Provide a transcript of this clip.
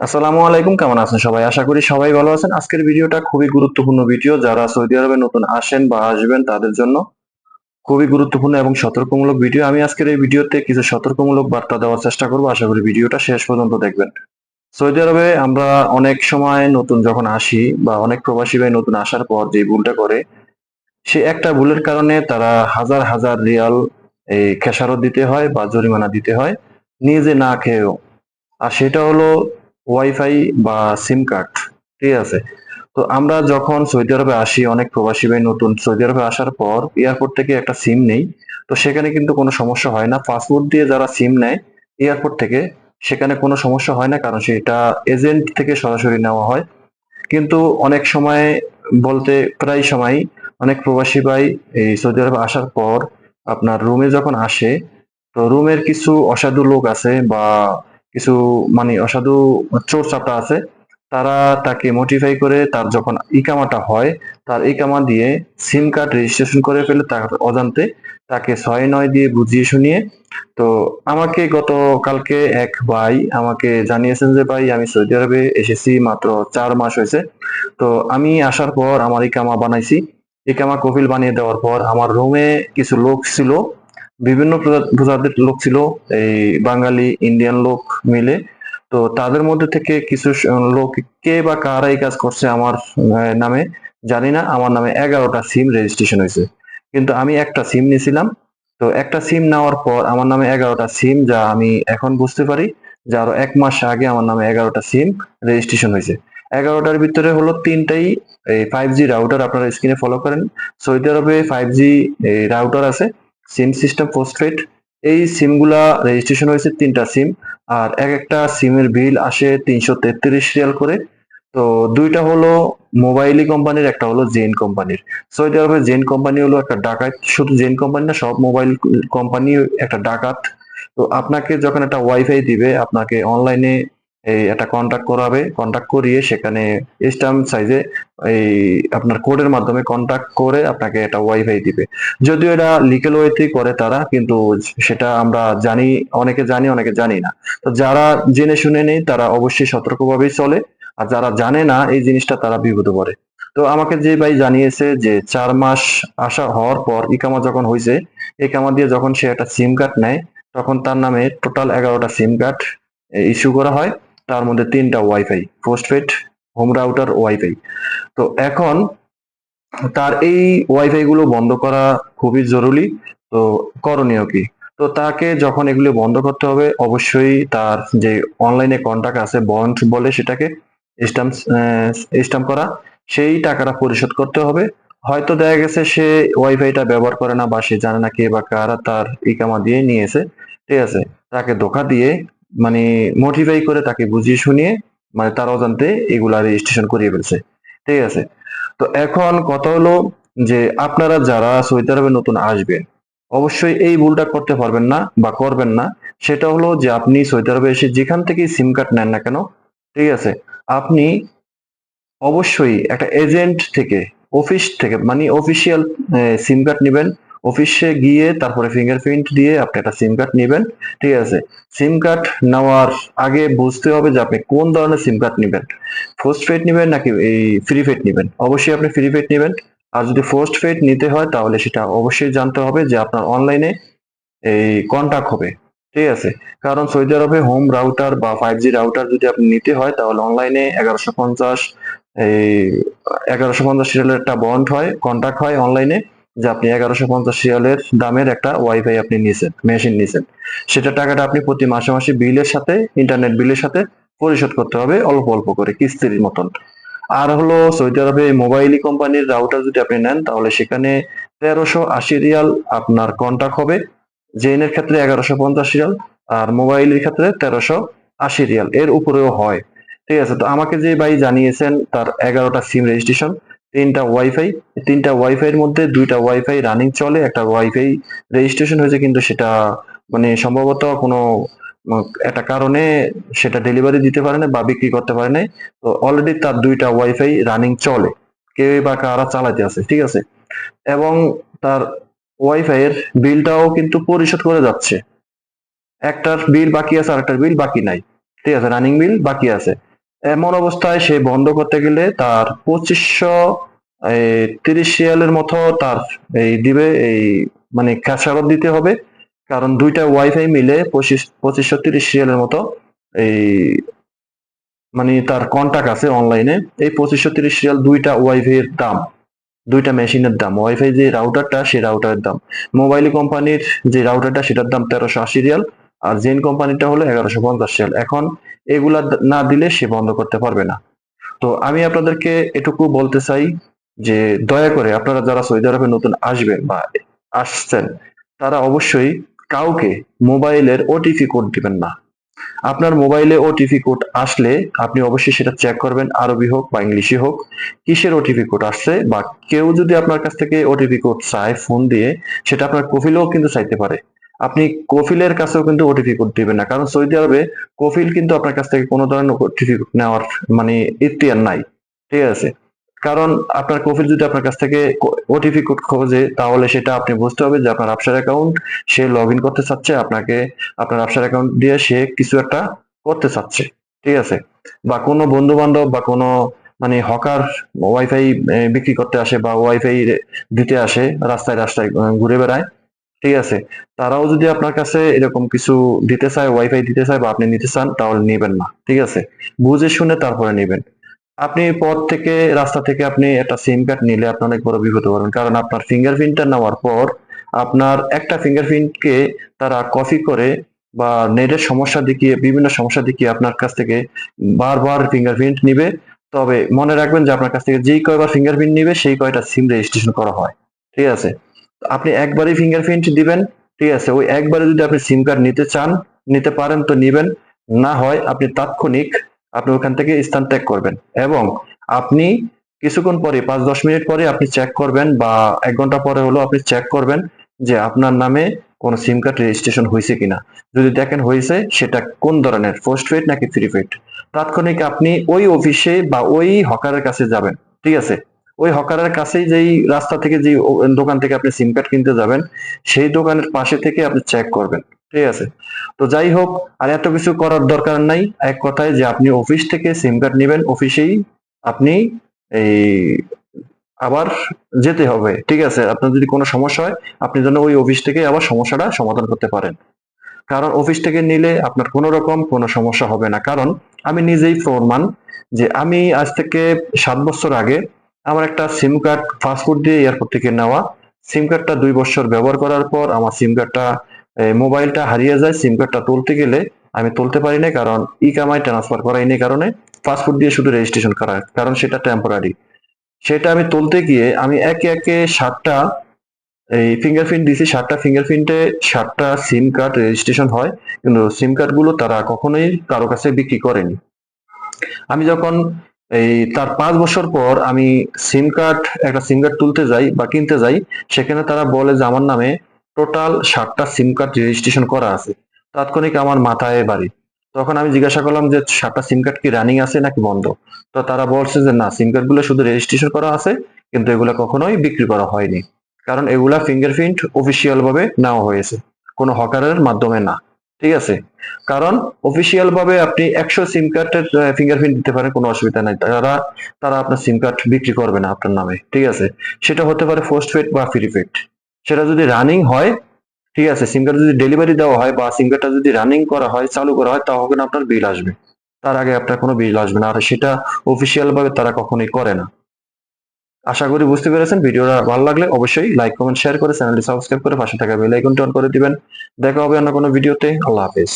আসসালামু আলাইকুম, কেমন আছেন সবাই? আশা করি সবাই ভালো আছেন। আজকের ভিডিওটা খুবই গুরুত্বপূর্ণ ভিডিও। যারা সৌদি আরবে নতুন আসেন বা আসবেন, তাদের জন্য খুবই গুরুত্বপূর্ণ এবং সতর্কমূলক ভিডিও। আমি আজকের এই ভিডিওতে কিছু সতর্কমূলক বার্তা দেওয়ার চেষ্টা করব। আশা করি ভিডিওটা শেষ পর্যন্ত দেখবেন। সৌদি আরবে আমরা অনেক সময় নতুন যখন আসি বা অনেক প্রবাসী ভাই নতুন আসার পর যে ভুলটা করে, সে একটা ভুলের কারণে তারা হাজার হাজার রিয়াল এই খেসারত দিতে হয় বা জরিমানা দিতে হয়, নিজে না খেয়েও। আর সেটা হলো ওয়াইফাই বা সিম কার্ড ঠিক আছে? তো আমরা যখন সৌদি আরবে আসি, অনেক প্রবাসী ভাই নতুন, সৌদি আরবে আসার পর এয়ারপোর্ট থেকে একটা সিম নেই। তো সেখানে কিন্তু কোনো সমস্যা হয় না। পাসপোর্ট দিয়ে যারা সিম নেয় এয়ারপোর্ট থেকে, সেখানে কোনো সমস্যা হয় না, কারণ সেটা এজেন্ট থেকে সরাসরি নেওয়া হয়। কিন্তু অনেক সময় বলতে প্রায় সময় অনেক প্রবাসী ভাই এই সৌদি আরবে আসার পর আপনার রুমে যখন আসে, তো রুমের কিছু অসাধু লোক আছে বা কিছু মানে অসাধু চোর চাপটা আছে, তারা তাকে মোটিফাই করে তার যখন ইকামাটা হয়, তার ইকামা দিয়ে সিম কার্ড রেজিস্ট্রেশন করে ফেলে তার অজান্তে, তাকে ছয় নয় দিয়ে বুঝিয়ে শুনিয়ে, তো আমাকে গত কালকে এক ভাই আমাকে জানিয়েছেন যে, ভাই, আমি সৌদি আরবে এসেছি মাত্র চার মাস হয়েছে, তো আমি আসার পর আমার ইকামা বানাইছি। ইকামা কফিল বানিয়ে দেওয়ার পর আমার রুমে কিছু লোক ছিল বিভিন্ন প্রজা- প্রজাতির লোক ছিল, এই বাঙালি ইন্ডিয়ান লোক মিলে। তো তাদের মধ্যে থেকে কিছু লোক কে বা কারা এই কাজ করছে আমার নামে জানি না। আমার নামে এগারোটা সিম রেজিস্ট্রেশন হয়েছে। কিন্তু আমি একটা সিম নিয়েছিলাম। তো একটা সিম নেওয়ার পর আমার নামে এগারোটা সিম যা আমি এখন বুঝতে পারি যে আরও এক মাস আগে আমার নামে এগারোটা সিম রেজিস্ট্রেশন হয়েছে। এগারোটার ভিতরে হলো তিনটাই, এই ফাইভ জি রাউটার আপনারা স্ক্রিনে ফলো করেন। সৌদি আরবে ফাইভ জি রাউটার আছে। সিম সিস্টেম পোস্টপেড এই সিমগুলা রেজিস্ট্রেশন হয়েছে তিনটা সিম আর এক একটা সিমের বিল আসে তিনশো তেত্রিশ রিয়াল করে। তো দুইটা হলো মোবাইলি কোম্পানির একটা হলো জেন কোম্পানির সৌদি আরবে জেন কোম্পানি হলো একটা ডাকাত, শুধু জেন কোম্পানি না, সব মোবাইল কোম্পানি একটা ডাকাত। তো আপনাকে যখন একটা ওয়াইফাই দিবে, আপনাকে অনলাইনে এই একটা কন্ট্যাক্ট করাবে। কন্ট্যাক্ট করিয়ে সেখানে স্ট্যাম্প সাইজে এই আপনার কোডের মাধ্যমে কন্ট্যাক্ট করে আপনাকে একটা ওয়াইফাই দিবে। যদিও এটা লিকেল ওয়েতেই করে তারা, কিন্তু সেটা আমরা জানি, অনেকে জানি অনেকে জানি না। তো যারা জেনে শুনে নেই, তারা অবশ্যই সতর্কভাবেই চলে। আর যারা জানে না, এই জিনিসটা তারা বিপদে পড়ে। তো আমাকে যে ভাই জানিয়েছে যে চার মাস আসা হওয়ার পর ইকামা যখন হয়েছে ইকামা দিয়ে যখন সে একটা সিম কার্ড নেয়, তখন তার নামে টোটাল এগারোটা সিম কার্ড ইস্যু করা হয়। তার মধ্যে তিনটা wifi postpaid home router wifi তো এখন তার এই ওয়াইফাই গুলো বন্ধ করা খুবই জরুরি, তো করণীয় কি? তো তাকে যখন এগুলো বন্ধ করতে হবে, অবশ্যই তার যে অনলাইনে কন্টাক্ট আছে বন্ড বলে সেটাকে স্টাম্প স্টাম্প করা, সেই টাকাটা পরিশোধ করতে হবে। হয়তো দেখা গেছে সে ওয়াইফাইটা ব্যবহার করে না বা সে জানে না কে বা কারা তার ইকামা দিয়ে নিয়েছে, ঠিক আছে? তাকে ধোকা দিয়ে মানে মোটিফাই করে তাকে বুঝিয়ে শুনিয়ে মানে তার অজান্তে এগুলা রেজিস্ট্রেশন করিয়ে ফেলছে। ঠিক আছে? তো এখন কথা হলো যে আপনারা যারা সৌদি আরবে নতুন আসবেন, অবশ্যই এই ভুলটা করতে পারবেন না বা করবেন না। সেটা হলো যে আপনি সৌদি আরবে এসে যেখান থেকেই সিম কার্ড নেন না কেন, ঠিক আছে? আপনি অবশ্যই একটা এজেন্ট থেকে অফিস থেকে মানে অফিসিয়াল সিম কার্ড নেবেন। অফিসে গিয়ে তারপরে ফিঙ্গারপ্রিন্ট দিয়ে আপনি একটা সিম কার্ড নেবেন, ঠিক আছে? সিম কার্ড নেওয়ার আগে বুঝতে হবে যে আপনি কোন ধরনের সিম কার্ড নেবেন। পোস্ট পেড নেবেন নাকি এই ফ্রি পেড নেবেন? অবশ্যই আপনি ফ্রি পেড নেবেন। আর যদি পোস্ট পেড নিতে হয়, তাহলে সেটা অবশ্যই জানতে হবে যে আপনার অনলাইনে এই কন্টাক্ট হবে, ঠিক আছে? কারণ সৌদি আরবে হোম রাউটার বা ফাইভ জি রাউটার যদি আপনি নিতে হয়, তাহলে অনলাইনে এগারোশো পঞ্চাশ, এই এগারোশো পঞ্চাশ রিয়ালের একটা বন্ড হয় কন্ট্যাক্ট হয় অনলাইনে যে আপনি এগারোশো পঞ্চাশ রিয়ালের দামের একটা ওয়াইফাই আপনি নিয়েছেন মেশিন নিয়েছেন সেটা টাকাটা আপনি প্রতি মাসে মাসে বিলের সাথে ইন্টারনেট বিলের সাথে পরিশোধ করতে হবে অল্প অল্প করে, কিস্তির মতন। আর হলো সৌদি আরবে মোবাইলি কোম্পানির রাউটার যদি আপনি নেন, তাহলে সেখানে তেরোশো আশি রিয়াল আপনার কন্ট্যাক্ট হবে। জেনের ক্ষেত্রে এগারোশো পঞ্চাশ রিয়াল, আর মোবাইলের ক্ষেত্রে তেরোশো আশি রিয়াল। এর উপরেও হয়। ঠিক আছে, তো আমাকে যে ভাই জানিয়েছেন, তার এগারোটা সিম রেজিস্ট্রেশন তিনটা ওয়াইফাই তিনটা ওয়াইফাই এর মধ্যে দুইটা ওয়াইফাই রানিং চলে, একটা ওয়াইফাই রেজিস্ট্রেশন হয়েছে কিন্তু সেটা মানে সম্ভবত কোনো একটা কারণে সেটা ডেলিভারি দিতে পারে না বা বিক্রি করতে পারে না। তো অলরেডি তার দুইটা ওয়াইফাই রানিং চলে, কেউ বা কারা চালাতে আছে, ঠিক আছে? এবং তার ওয়াইফাই এর বিলটাও কিন্তু পরিশোধ করে যাচ্ছে। একটার বিল বাকি আছে, আরেকটার বিল বাকি নাই। ঠিক আছে রানিং বিল বাকি আছে। এমন অবস্থায় সে বন্ধ করতে গেলে তার পঁচিশশো তিরিশ রিয়ালের মতো তার এই দিবে, এই মানে খেসারত দিতে হবে। কারণ দুইটা ওয়াইফাই মিলে পঁচিশ, পঁচিশশো তিরিশ রিয়ালের মতো এই মানে তার কন্টাক্ট আছে অনলাইনে এই পঁচিশশো তিরিশ রিয়াল দুইটা ওয়াইফাই এর দাম, দুইটা মেশিনের দাম। ওয়াইফাই যে রাউটারটা সেই রাউটারের দাম। মোবাইল কোম্পানির যে রাউটারটা সেটার দাম তেরোশো আশি রিয়াল। আর জেন কোম্পানিটা হলো এগারোশো পঞ্চাশ রিয়াল এখন এগুলা না দিলে সে বন্ধ করতে পারবে না। তো আমি আপনাদেরকে এটুকু বলতে চাই যে দয়া করে আপনারা যারা সৌদি আরবে নতুন আসবেন বা আসছেন, তারা অবশ্যই কাউকে মোবাইলের ওটিপি কোড দিবেন না। আপনার মোবাইলে ওটিপি কোড আসলে আপনি অবশ্যই সেটা চেক করবেন, আরবি হোক বা ইংলিশে হোক, কিসের ওটিপি কোড আসছে বা কেউ যদি আপনার কাছ থেকে ওটিপি কোড চায় ফোন দিয়ে, সেটা আপনার কফিলেও কিন্তু চাইতে পারে। আপনি কফিলের কাছেও কিন্তু ওটিপি কোড দিবেন না। কারণ সৌদি আরবে কফিল কিন্তু আপনার কাছ থেকে কোনো ধরনের ওটিপি নেওয়ার মানে ইতিহার নাই। ঠিক আছে? কারণ আপনার কফিল যদি আপনার কাছ থেকে ওটিপি কোড খোঁজে, তাহলে সেটা আপনি বুঝতে হবে যে আপনার ব্যবসার অ্যাকাউন্ট সে লগ করতে চাচ্ছে, আপনাকে আপনার ব্যবসার অ্যাকাউন্ট দিয়ে সে কিছু একটা করতে চাচ্ছে। ঠিক আছে? বা কোনো বন্ধু বান্ধব বা কোনো মানে হকার ওয়াইফাই বিক্রি করতে আসে বা ওয়াইফাই দিতে আসে, রাস্তায় রাস্তায় ঘুরে বেড়ায় ঠিক আছে। তারাও যদি আপনার কাছে এরকম কিছু দিতে চায় ওয়াইফাই দিতে চায় বা আপনি নিতে চান, তাহলে নেবেন না, ঠিক আছে? বুঝে শুনে তারপরে নেবেন। আপনি পথ থেকে, রাস্তা থেকে আপনি একটা সিম কার্ড নিলে আপনি অনেক বড় বিপদ পারবেন কারণ আপনার ফিঙ্গারপ্রিন্টটা নেওয়ার পর আপনার একটা ফিঙ্গারপ্রিন্টকে তারা কপি করে বা নেটের সমস্যা দেখিয়ে, বিভিন্ন সমস্যা দেখিয়ে আপনার কাছ থেকে বারবার ফিঙ্গারপ্রিন্ট নিবে। তবে মনে রাখবেন যে আপনার কাছ থেকে যেই কয়বার ফিঙ্গারপ্রিন্ট নিবে, সেই কয়টা সিম রেজিস্ট্রেশন করা হয়, ঠিক আছে? আপনি একবারই ফিঙ্গারপ্রিন্ট দিবেন, ঠিক আছে? ওই একবারে যদি আপনি সিম কার্ড নিতে চান, নিতে পারেন তো নিবেন। না হয় আপনি তাৎক্ষণিক আপনি ওখান থেকে স্থান ত্যাগ করবেন। এবং আপনি কিছুক্ষণ পরে, পাঁচ দশ মিনিট পরে আপনি চেক করবেন বা এক ঘণ্টা পরে হলো আপনি চেক করবেন যে আপনার নামে কোনো সিম কার্ড রেজিস্ট্রেশন হয়েছে কিনা। যদি দেখেন হয়েছে, সেটা কোন ধরনের পোস্ট পেড নাকি প্রিপেড তাৎক্ষণিক আপনি ওই অফিসে বা ওই হকারের কাছে যাবেন, ঠিক আছে? ওই হকারের কাছেই যেই রাস্তা থেকে যে দোকান থেকে আপনি সিম কার্ড কিনতে যাবেন, সেই দোকানের পাশে থেকে আপনি চেক করবেন, ঠিক আছে? তো যাই হোক, আর এত কিছু করার দরকার নাই। এক কথায় যে আপনি অফিস থেকে সিম কার্ড নেবেন অফিসেই আপনি এই আবার যেতে হবে, ঠিক আছে? আপনার যদি কোনো সমস্যা হয়, আপনি যেন ওই অফিস থেকে আবার সমস্যাটা সমাধান করতে পারেন। কারণ অফিস থেকে নিলে আপনার কোনো রকম কোনো সমস্যা হবে না। কারণ আমি নিজেই প্রমাণ যে আমি আজ থেকে সাত বছর আগে আমার একটা সিম কার্ড ফাস্টফুড দিয়ে এয়ারপোর্ট থেকে নেওয়া। সিম কার্ডটা দুই বছর ব্যবহার করার পর আমার সিম কার্ডটা মোবাইলটা হারিয়ে যায়। সিম কার্ডটা তুলতে গেলে আমি তুলতে পারি না কারণ ই কামাই ট্রান্সফার করাইনি কারণে ফাস্টফুড দিয়ে শুধু রেজিস্ট্রেশন করা কারণ সেটা টেম্পোরারি সেটা আমি তুলতে গিয়ে আমি একে একে সাতটা, এই ফিঙ্গারপ্রিন্ট দিছি, সাতটা ফিঙ্গারপ্রিন্টে সাতটা সিম কার্ড রেজিস্ট্রেশন হয়। কিন্তু সিম কার্ডগুলো তারা কখনোই কারও কাছে বিক্রি করেনি। আমি যখন এই তার পাঁচ বছর পর আমি সিম কার্ড একটা সিম কার্ড তুলতে যাই বা কিনতে যাই, সেখানে তারা বলে যে আমার নামে টোটাল সাতটা সিম কার্ড রেজিস্ট্রেশন করা আছে। তাৎক্ষণিক আমার মাথায় বাড়ি। তখন আমি জিজ্ঞাসা করলাম যে সাতটা সিম কার্ড কি রানিং আছে নাকি বন্ধ? তো তারা বলছে যে না সিম কার্ডগুলো শুধু রেজিস্ট্রেশন করা আছে, কিন্তু এগুলা কখনোই বিক্রি করা হয়নি। কারণ এগুলা ফিঙ্গারপ্রিন্ট অফিসিয়াল ভাবে নেওয়া হয়েছে। কোনো হকারের মাধ্যমে না। ঠিক আছে? কারণ অফিসিয়াল ভাবে আপনি একশো সিম কার্ডের ফিঙ্গারপ্রিন্ট দিতে পারেন, কোনো অসুবিধা নাই। তারা তারা আপনার সিম কার্ড বিক্রি করবে না আপনার নামে, ঠিক আছে? সেটা হতে পারে পোস্টপেড বা প্রিপেড সেটা যদি রানিং হয়, ঠিক আছে? সিম কার্ড যদি ডেলিভারি দেওয়া হয় বা সিম কার্ডটা যদি রানিং করা হয়, চালু করা হয়, তখন আপনার বিল আসবে। তার আগে আপনার কোনো বিল আসবে না। আর সেটা অফিসিয়াল ভাবে তারা কখনোই করে না। আশা করি বুঝতে পেরেছেন। ভিডিওটা ভালো লাগলে অবশ্যই লাইক কমেন্ট শেয়ার করে চ্যানেলটি সাবস্ক্রাইব করে পাশে থাকা বেল আইকনটি অন করে দিবেন। দেখা হবে অন্য কোনো ভিডিওতে। আল্লাহ হাফেজ।